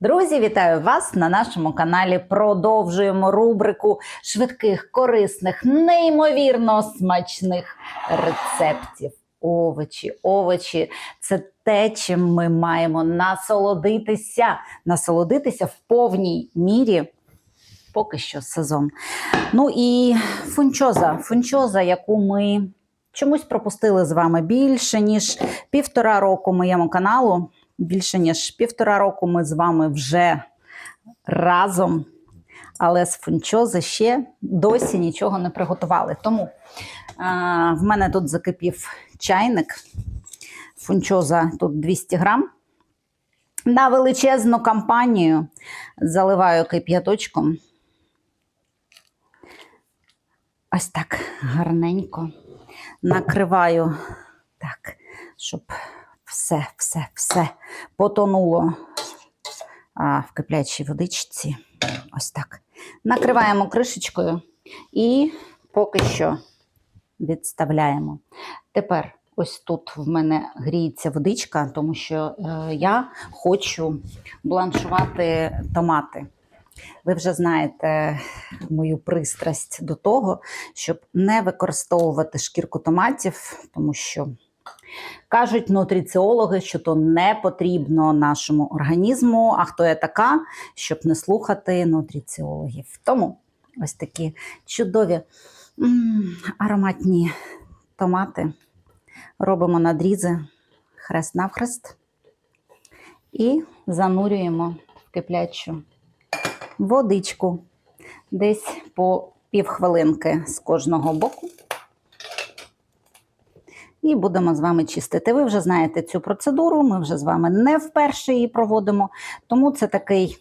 Друзі, вітаю вас на нашому каналі. Продовжуємо рубрику швидких, корисних, неймовірно смачних рецептів. Овочі, овочі це те, чим ми маємо насолодитися, насолодитися в повній мірі. Поки що сезон. Ну і фунчоза, фунчоза, яку ми чомусь пропустили з вами більше ніж півтора року моєму каналу. Більше ніж півтора року ми з вами вже разом, але з фунчози ще досі нічого не приготували. Тому а, в мене тут закипів чайник. Фунчоза тут 200 грам. На величезну кампанію заливаю кип'яточком. Ось так гарненько накриваю так, щоб все, все, все потонуло а, в киплячій водичці. Ось так. Накриваємо кришечкою і поки що відставляємо. Тепер ось тут в мене гріється водичка, тому що е, я хочу бланшувати томати. Ви вже знаєте мою пристрасть до того, щоб не використовувати шкірку томатів, тому що кажуть нутриціологи, що то не потрібно нашому організму. А хто я така, щоб не слухати нутриціологів? Тому ось такі чудові м, ароматні томати. Робимо надрізи хрест навхрест і занурюємо в киплячу водичку десь по півхвилинки з кожного боку. І будемо з вами чистити. Ви вже знаєте цю процедуру, ми вже з вами не вперше її проводимо, тому це такий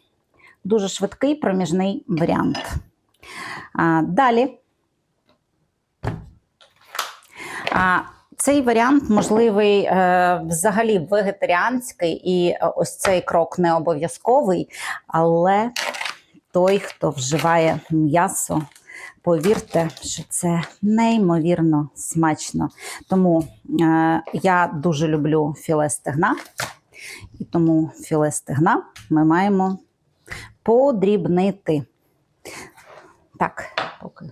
дуже швидкий проміжний варіант. А, далі. А, цей варіант можливий е, взагалі вегетаріанський, і е, ось цей крок не обов'язковий, але той, хто вживає м'ясо, повірте, що це неймовірно смачно. Тому е, я дуже люблю філе стегна, і тому філе стегна ми маємо подрібнити. Так, поки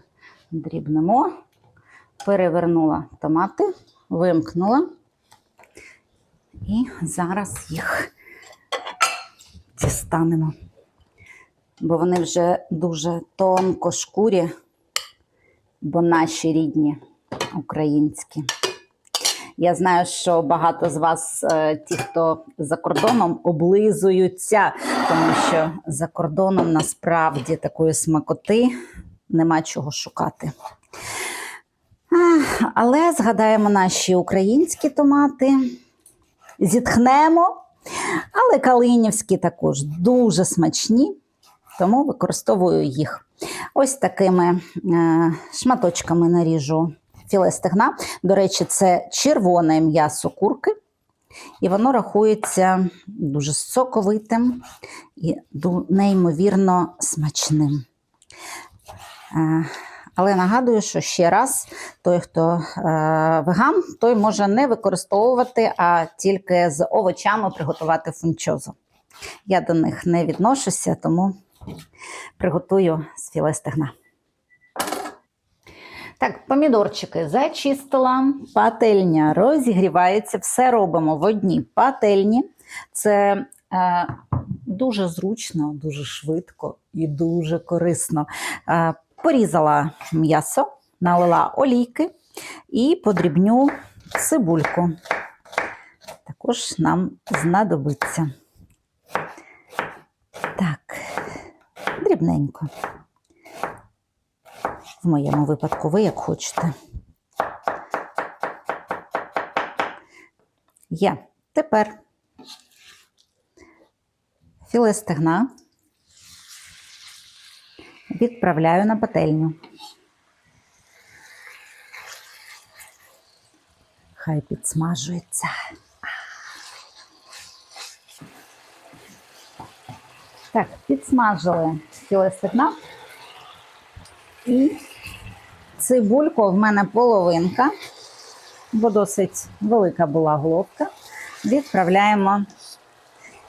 дрібнемо, перевернула томати, вимкнула. І зараз їх дістанемо бо вони вже дуже тонко шкурі, бо наші рідні українські. Я знаю, що багато з вас, е, ті, хто за кордоном, облизуються, тому що за кордоном насправді такої смакоти нема чого шукати. Але згадаємо наші українські томати, зітхнемо, але калинівські також дуже смачні тому використовую їх. Ось такими е, шматочками наріжу філе стегна. До речі, це червоне м'ясо курки, і воно рахується дуже соковитим і неймовірно смачним. Е, але нагадую, що ще раз, той, хто е, веган, той може не використовувати, а тільки з овочами приготувати фунчозу. Я до них не відношуся, тому приготую з філе стегна. Так, помідорчики зачистила, пательня розігрівається, все робимо в одній пательні. Це е, дуже зручно, дуже швидко і дуже корисно. Е, порізала м'ясо, налила олійки і подрібню цибульку. Також нам знадобиться. Так, дрібненько. В моєму випадку, ви як хочете. Є. Тепер філе стегна відправляю на пательню. Хай підсмажується. Так, підсмажили філе стегна. І цибульку в мене половинка, бо досить велика була головка. Відправляємо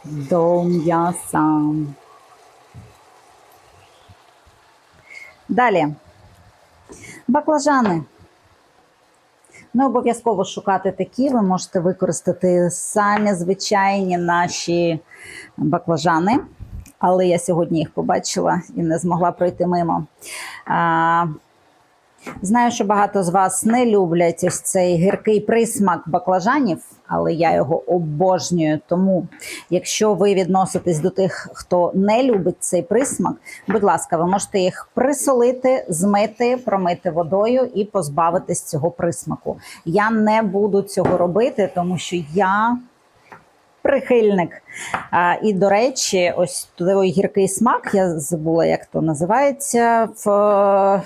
до м'яса. Далі. Баклажани. Не обов'язково шукати такі, ви можете використати самі звичайні наші баклажани, але я сьогодні їх побачила і не змогла пройти мимо. А, Знаю, що багато з вас не люблять ось цей гіркий присмак баклажанів, але я його обожнюю. Тому, якщо ви відноситесь до тих, хто не любить цей присмак, будь ласка, ви можете їх присолити, змити, промити водою і позбавитись цього присмаку. Я не буду цього робити, тому що я. Прихильник. А, і, до речі, ось той гіркий смак, я забула, як то називається в е,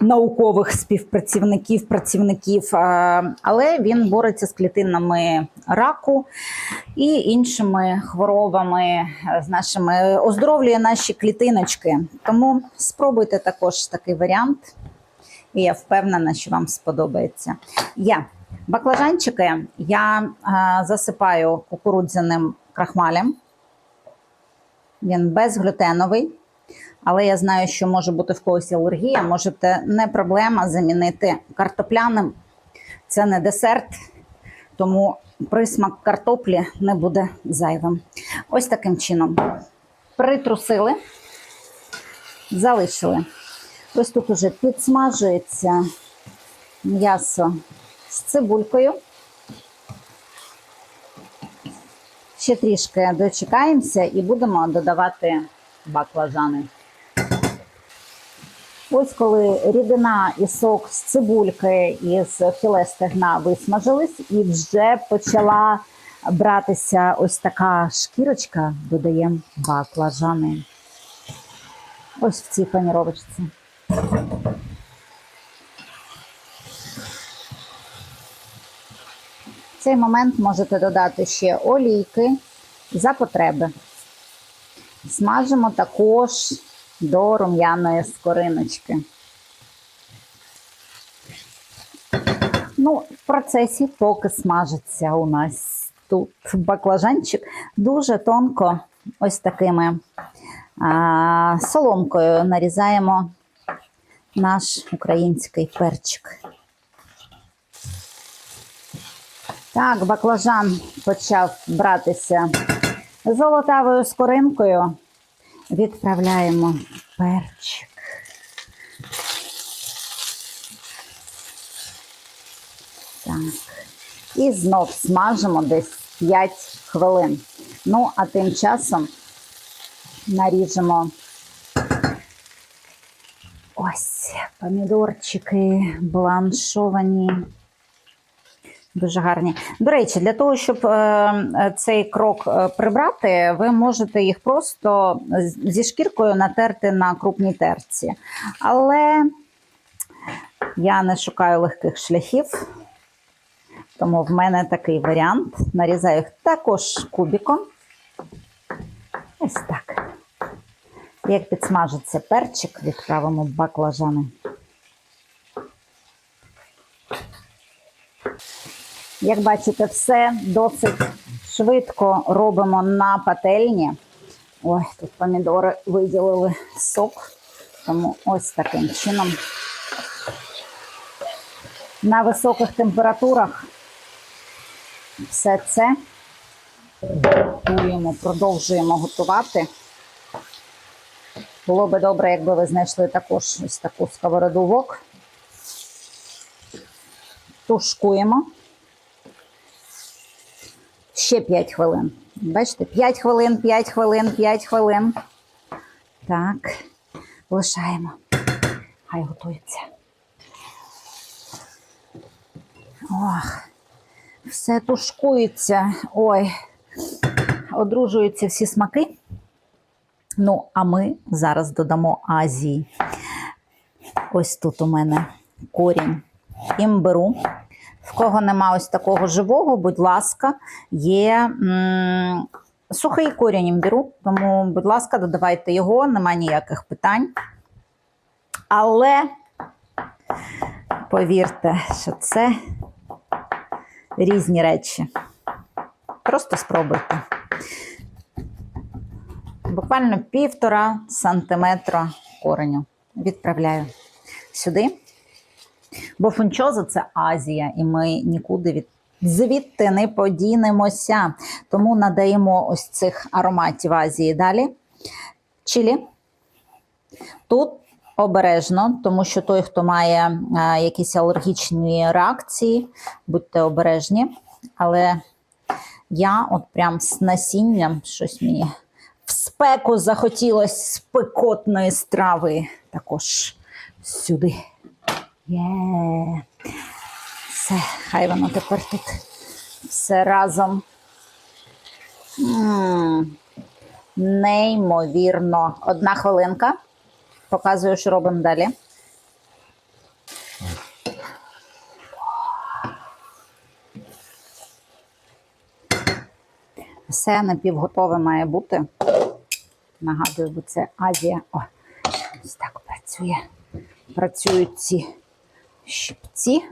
наукових співпрацівників, працівників, але він бореться з клітинами раку і іншими хворобами, е, з нашими оздоровлює наші клітиночки. Тому спробуйте також такий варіант, і я впевнена, що вам сподобається. Я баклажанчики я а, засипаю кукурудзяним крахмалем. Він безглютеновий. Але я знаю, що може бути в когось алергія. Можете не проблема замінити картопляним. Це не десерт, тому присмак картоплі не буде зайвим. Ось таким чином. Притрусили, залишили. Ось тут уже підсмажується м'ясо з цибулькою. Ще трішки дочекаємося і будемо додавати баклажани. Ось коли рідина і сок з цибульки і з філе стегна висмажились, і вже почала братися ось така шкірочка, додаємо баклажани. Ось в цій паніровочці. Цей момент можете додати ще олійки за потреби. Смажимо також до рум'яної скориночки. Ну, в процесі, поки смажиться у нас тут баклажанчик, дуже тонко, ось такими а, соломкою нарізаємо наш український перчик. Так, баклажан почав братися золотавою скоринкою. Відправляємо перчик. Так. І знов смажимо десь 5 хвилин. Ну, а тим часом наріжемо ось помідорчики бланшовані. Дуже гарні. До речі, для того, щоб е, цей крок е, прибрати, ви можете їх просто зі шкіркою натерти на крупній терці. Але я не шукаю легких шляхів, тому в мене такий варіант. Нарізаю їх також кубиком. Ось так. Як підсмажиться перчик, відправимо баклажани. Як бачите, все досить швидко робимо на пательні. Ой, тут помідори виділили сок, тому ось таким чином. На високих температурах все це готуємо, продовжуємо готувати. Було би добре, якби ви знайшли також ось таку сковороду вок. Тушкуємо. Ще 5 хвилин. Бачите, 5 хвилин, 5 хвилин, 5 хвилин. Так, лишаємо. Хай готується. Ох, все тушкується. Ой, одружуються всі смаки. Ну, а ми зараз додамо Азії. Ось тут у мене корінь імбиру. В кого нема ось такого живого, будь ласка, є м, сухий корінь імбіру, тому, будь ласка, додавайте його, нема ніяких питань. Але повірте, що це різні речі. Просто спробуйте. буквально півтора сантиметра кореню. Відправляю сюди. Бо фунчоза це Азія, і ми нікуди від звідти не подінемося. Тому надаємо ось цих ароматів Азії далі. Чилі. Тут обережно, тому що той, хто має а, якісь алергічні реакції, будьте обережні. Але я от прям з насінням щось мені в спеку захотілося спекотної страви. Також сюди. Є. Все, хай воно тепер тут все разом. м Неймовірно. Одна хвилинка. Показую, що робимо далі. Все напівготове має бути. Нагадую, бо це Азія. О, ось так працює. Працюють ці щипці.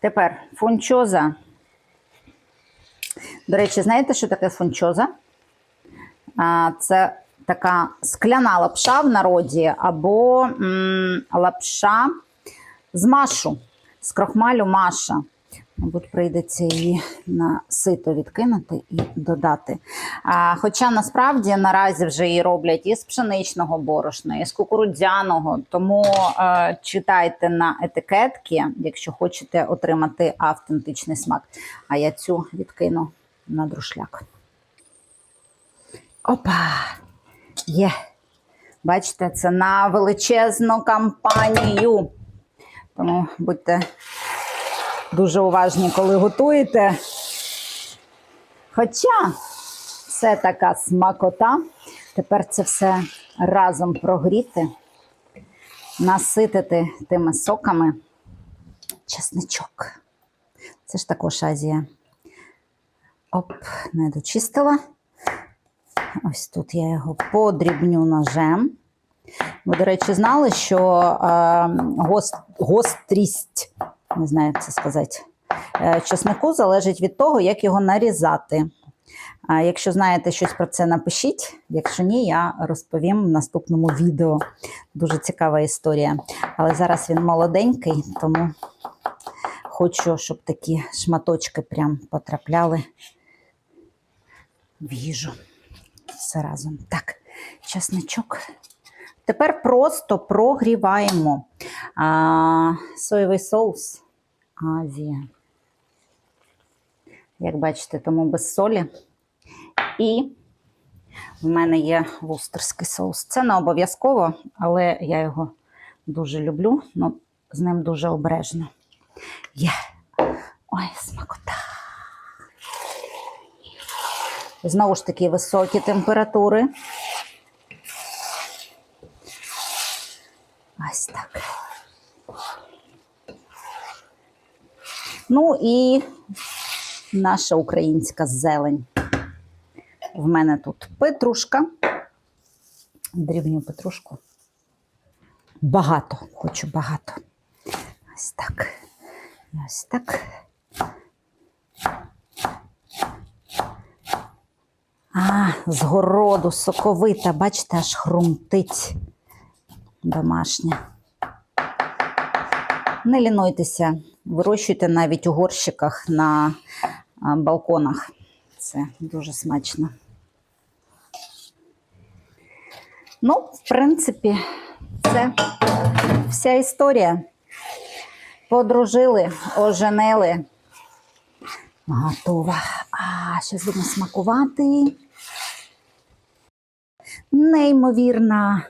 Тепер фунчоза. До речі, знаєте, що таке фунчоза? Це така скляна лапша в народі, або м, лапша з машу, з крохмалю маша. Мабуть, прийдеться її на сито відкинути і додати. А, хоча насправді наразі вже її роблять і з пшеничного борошна, і з кукурудзяного. Тому е, читайте на етикетки, якщо хочете отримати автентичний смак. А я цю відкину на друшляк. Опа! Є. Бачите, це на величезну кампанію. Тому будьте дуже уважні, коли готуєте. Хоча це така смакота. Тепер це все разом прогріти, наситити тими соками. Чесничок. Це ж також Азія. Оп, не дочистила. Ось тут я його подрібню ножем. Ви, до речі, знали, що е, гост, гострість, не знаю, як це сказати, чеснику залежить від того, як його нарізати. Якщо знаєте щось про це, напишіть. Якщо ні, я розповім в наступному відео. Дуже цікава історія. Але зараз він молоденький, тому хочу, щоб такі шматочки прям потрапляли в їжу. Все разом. Так, чесничок. Тепер просто прогріваємо а, соєвий соус Азія. Як бачите, тому без солі. І в мене є вустерський соус. Це не обов'язково, але я його дуже люблю, ну, з ним дуже обережно. Є. Ой, смакота. Знову ж таки, високі температури. Ось так. Ну і наша українська зелень. В мене тут петрушка. Дрібню петрушку. Багато, хочу багато. Ось так. Ось так. А, з городу соковита, бачите, аж хрумтить домашня. Не лінуйтеся, вирощуйте навіть у горщиках на балконах. Це дуже смачно. Ну, в принципі, це вся історія. Подружили, оженили. Готова. А, зараз будемо смакувати. Неймовірна.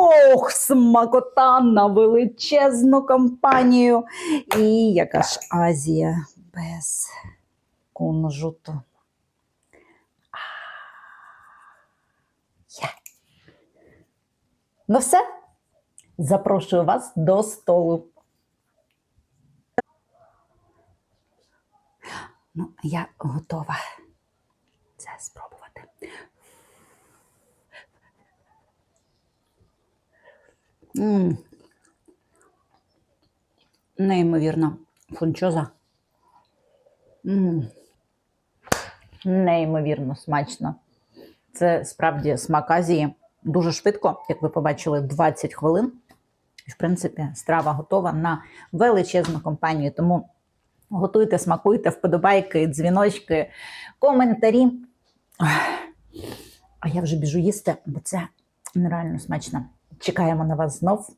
Ох, смакота на величезну компанію. І яка ж Азія без кунжуту. Є. Ну все. Запрошую вас до столу. Ну, я готова це спробувати. Неймовірно, фунчоза. Неймовірно смачно. Це справді смак Азії дуже швидко, як ви побачили, 20 хвилин. В принципі, страва готова на величезну компанію. Тому готуйте, смакуйте, вподобайки, дзвіночки, коментарі. А я вже біжу їсти, бо це нереально смачно. Чекаємо на вас знов.